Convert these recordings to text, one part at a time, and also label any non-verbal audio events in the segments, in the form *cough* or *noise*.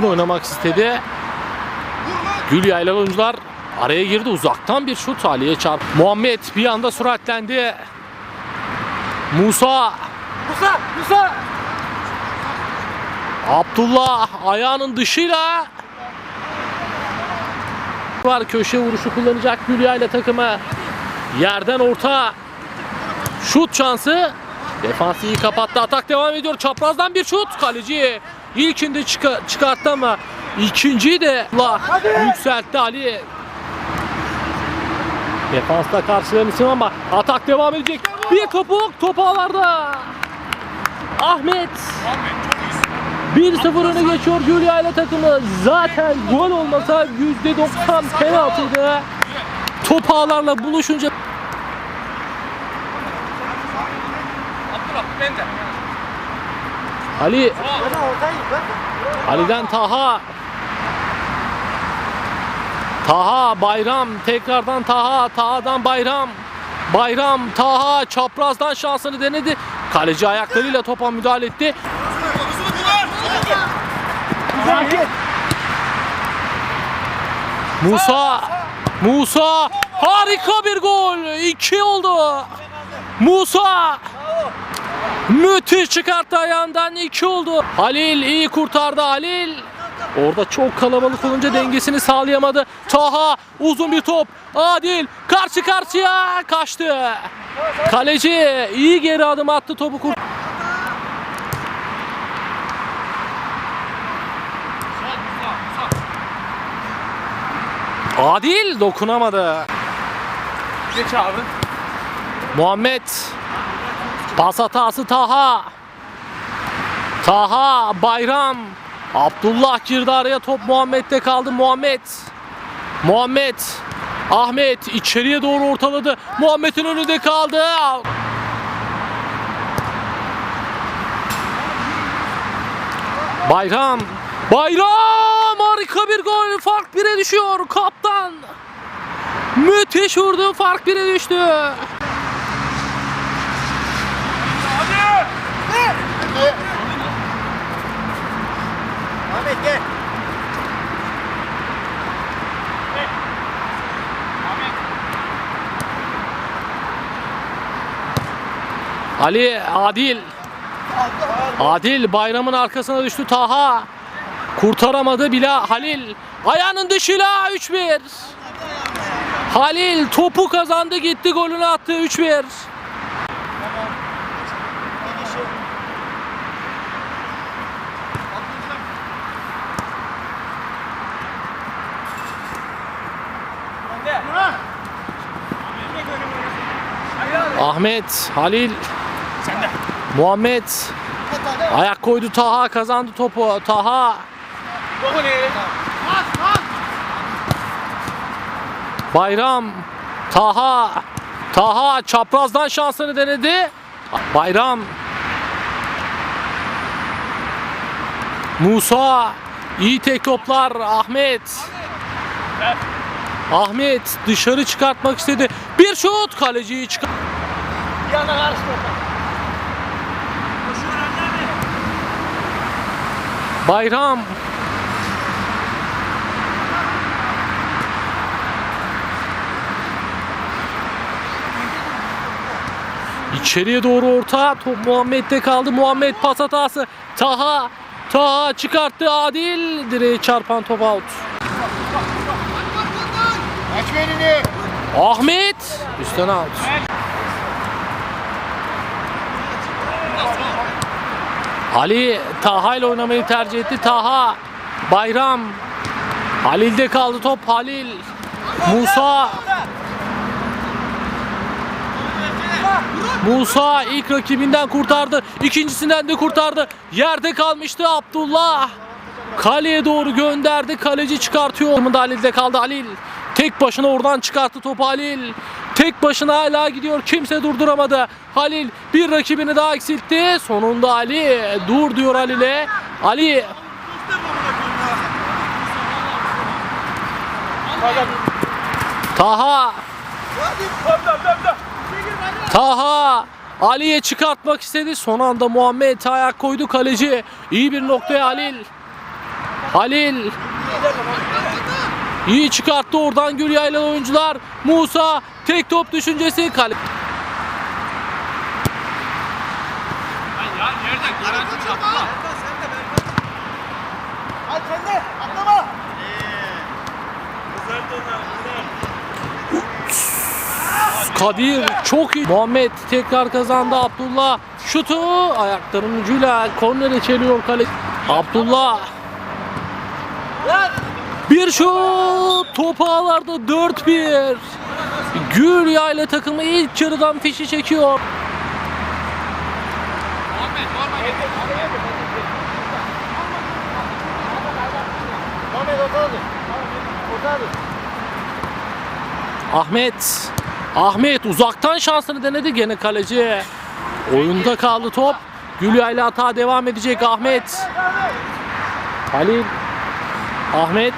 uzun oynamak istedi. Gül yaylalı oyuncular araya girdi. Uzaktan bir şut Ali'ye çarp. Muhammed bir anda süratlendi. Musa Musa! Musa! Abdullah ayağının dışıyla var köşe vuruşu kullanacak Hülya ile takımı. Yerden orta şut şansı. Defans iyi kapattı. Atak devam ediyor. Çaprazdan bir şut. Kaleci ilkinde çıka- çıkarttı ama ikinciyi de Allah yükseltti Ali. Defansta karşılayan isim ama atak devam edecek. Bir topuk top ağlarda. Ahmet 1-0 öne geçiyor Gülya ile takımı. Zaten gol olmasa %90 penaltıydı. Top ağlarla buluşunca Abdullah ben de. Ali. Ali'den Taha Taha Bayram tekrardan Taha Taha'dan Bayram Bayram Taha çaprazdan şansını denedi. Kaleci ayaklarıyla topa müdahale etti. Musa Musa harika bir gol. 2 oldu. Musa Müthiş çıkarttı ayağından 2 oldu. Halil iyi kurtardı Halil. Orada çok kalabalık olunca dengesini sağlayamadı. Taha uzun bir top. Adil karşı karşıya kaçtı. Kaleci iyi geri adım attı topu kur. Adil dokunamadı. Geç abi. Muhammed pas hatası Taha. Taha Bayram. Abdullah girdi araya top Muhammed'de kaldı. Muhammed. Muhammed. Ahmet içeriye doğru ortaladı. Muhammed'in önünde kaldı. Bayram. Bayram harika bir gol. Fark 1'e düşüyor. Kaptan. Müthiş vurdu. Fark 1'e düştü. Ahmet gel. Ali Adil. Adil bayramın arkasına düştü Taha. Kurtaramadı bile Halil. Ayağının dışıyla 3-1. Halil topu kazandı gitti golünü attı 3-1. Ahmet, Halil, Muhammed ayak koydu Taha kazandı topu. Taha Bayram Taha Taha çaprazdan şansını denedi. Bayram Musa iyi tek toplar Ahmet Ahmet dışarı çıkartmak istedi. Bir şut kaleciyi çıkar. Yana karışma. Bayram İçeriye doğru orta top Muhammed'de kaldı. Muhammed pas hatası. Taha Taha çıkarttı Adil direğe çarpan top out. Aç elini. Ahmet üstten out. Ali Taha ile oynamayı tercih etti. Taha Bayram Halil'de kaldı top Halil Musa Musa ilk rakibinden kurtardı. ikincisinden de kurtardı. Yerde kalmıştı Abdullah. Kaleye doğru gönderdi. Kaleci çıkartıyor. Halil'de kaldı Halil. Tek başına oradan çıkarttı topu Halil. Tek başına hala gidiyor. Kimse durduramadı. Halil bir rakibini daha eksiltti. Sonunda Ali dur diyor Halil'e. Ali Taha Taha Ali'ye çıkartmak istedi. Son anda Muhammed ayak koydu kaleci. İyi bir noktaya Halil. Halil. İyi çıkarttı oradan Gül Yaylalı oyuncular. Musa tek top düşüncesi kale. Kadir çok iyi. Muhammed tekrar kazandı. Abdullah şutu ayaklarının ucuyla kornere çeliyor kale. Abdullah bir şut top ağlarda 4-1. Gül Yayla takımı ilk yarıdan fişi çekiyor. Ahmet Ahmet uzaktan şansını denedi gene kaleci. Oyunda kaldı top. Gül Yayla hata devam edecek Ahmet. Halil Ahmet.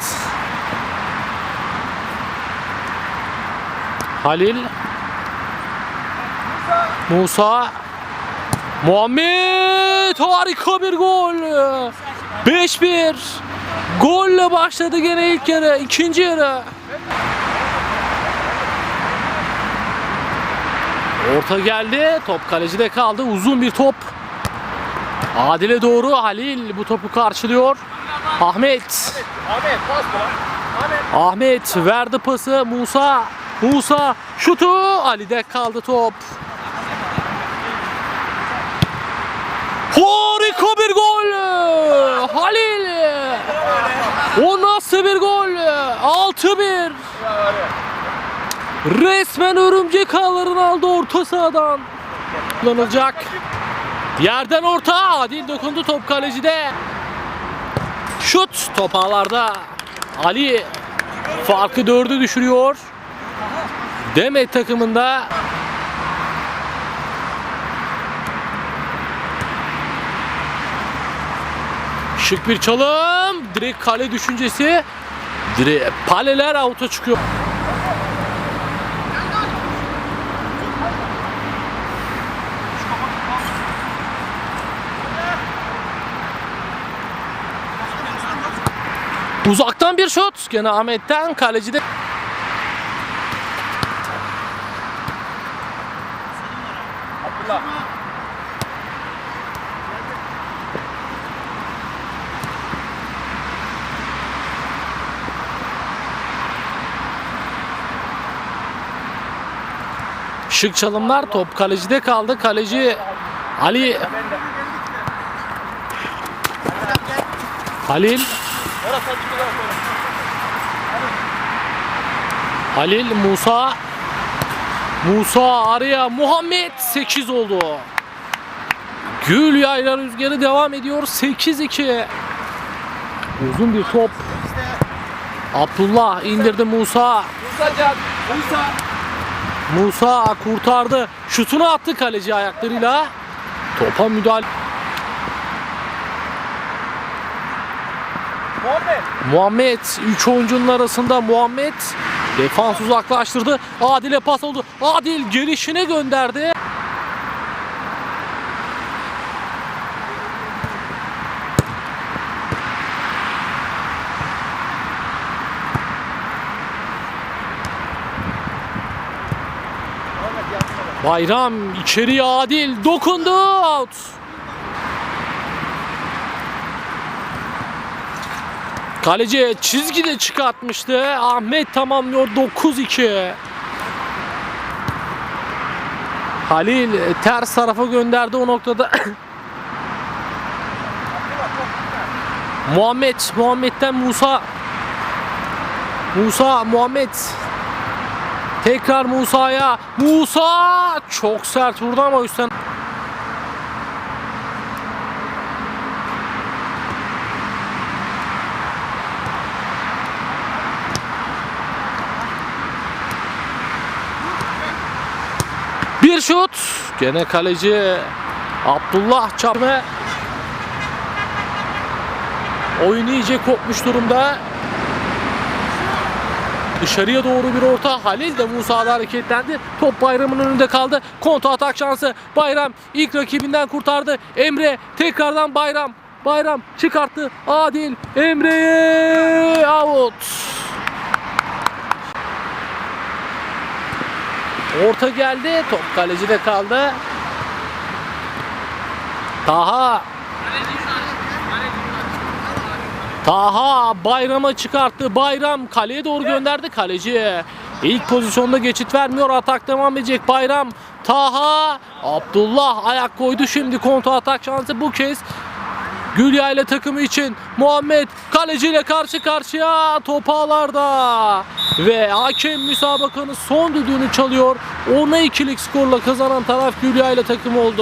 Halil. Musa. Muhammed. Harika bir gol. 5-1 Golle başladı gene ilk yarı ikinci yarı. Orta geldi top kalecide kaldı. Uzun bir top. Adil'e doğru Halil bu topu karşılıyor Ahmet Ahmet pas. Ahmet. Ahmet verdi pası Musa. Musa şutu Ali'de kaldı top. Harika bir gol. Halil. O nasıl bir gol? 6-1. Resmen örümcek ağlarını aldı orta sahadan. Kullanılacak. Yerden orta. Adil dokundu top kalecide. Şut top ağlarda. Ali farkı dördü düşürüyor. Demet takımında şık bir çalım. Direkt kale düşüncesi. Direkt paleler avuta çıkıyor. Uzaktan bir şut. Gene Ahmet'ten kaleci de Şık çalımlar top kalecide kaldı. Kaleci Ali Halil Halil Musa Musa araya Muhammed 8 oldu. Gül yayla rüzgarı devam ediyor 8-2. Uzun bir top. Abdullah indirdi Musa. Musa Can. Musa. Musa kurtardı. Şutunu attı kaleci ayaklarıyla. Topa müdahale. Muhammed. Muhammed 3 oyuncunun arasında Muhammed defans uzaklaştırdı. Adil'e pas oldu. Adil gelişine gönderdi. Bayram içeriye Adil dokundu. Out. Kaleci çizgide çıkartmıştı. Ahmet tamamlıyor 9-2. Halil ters tarafa gönderdi o noktada. *coughs* Muhammed, Muhammed'den Musa. Musa, Muhammed. Tekrar Musa'ya. Musa çok sert vurdu ama üstten. Bir şut. Gene kaleci Abdullah çarpma. Oyun iyice kopmuş durumda. Dışarıya doğru bir orta. Halil de Musa'da hareketlendi. Top Bayram'ın önünde kaldı. Kontra atak şansı. Bayram ilk rakibinden kurtardı. Emre tekrardan Bayram. Bayram çıkarttı. Adil Emre'ye out. Orta geldi. Top kalecide kaldı. Taha. Taha Bayram'a çıkarttı. Bayram kaleye doğru gönderdi kaleci. İlk pozisyonda geçit vermiyor. Atak devam edecek. Bayram Taha Abdullah ayak koydu şimdi kontra atak şansı bu kez Gülya ile takımı için Muhammed kaleciyle karşı karşıya top ağlarda ve hakem müsabakanın son düdüğünü çalıyor. Ona ikilik skorla kazanan taraf Gülya ile takımı oldu.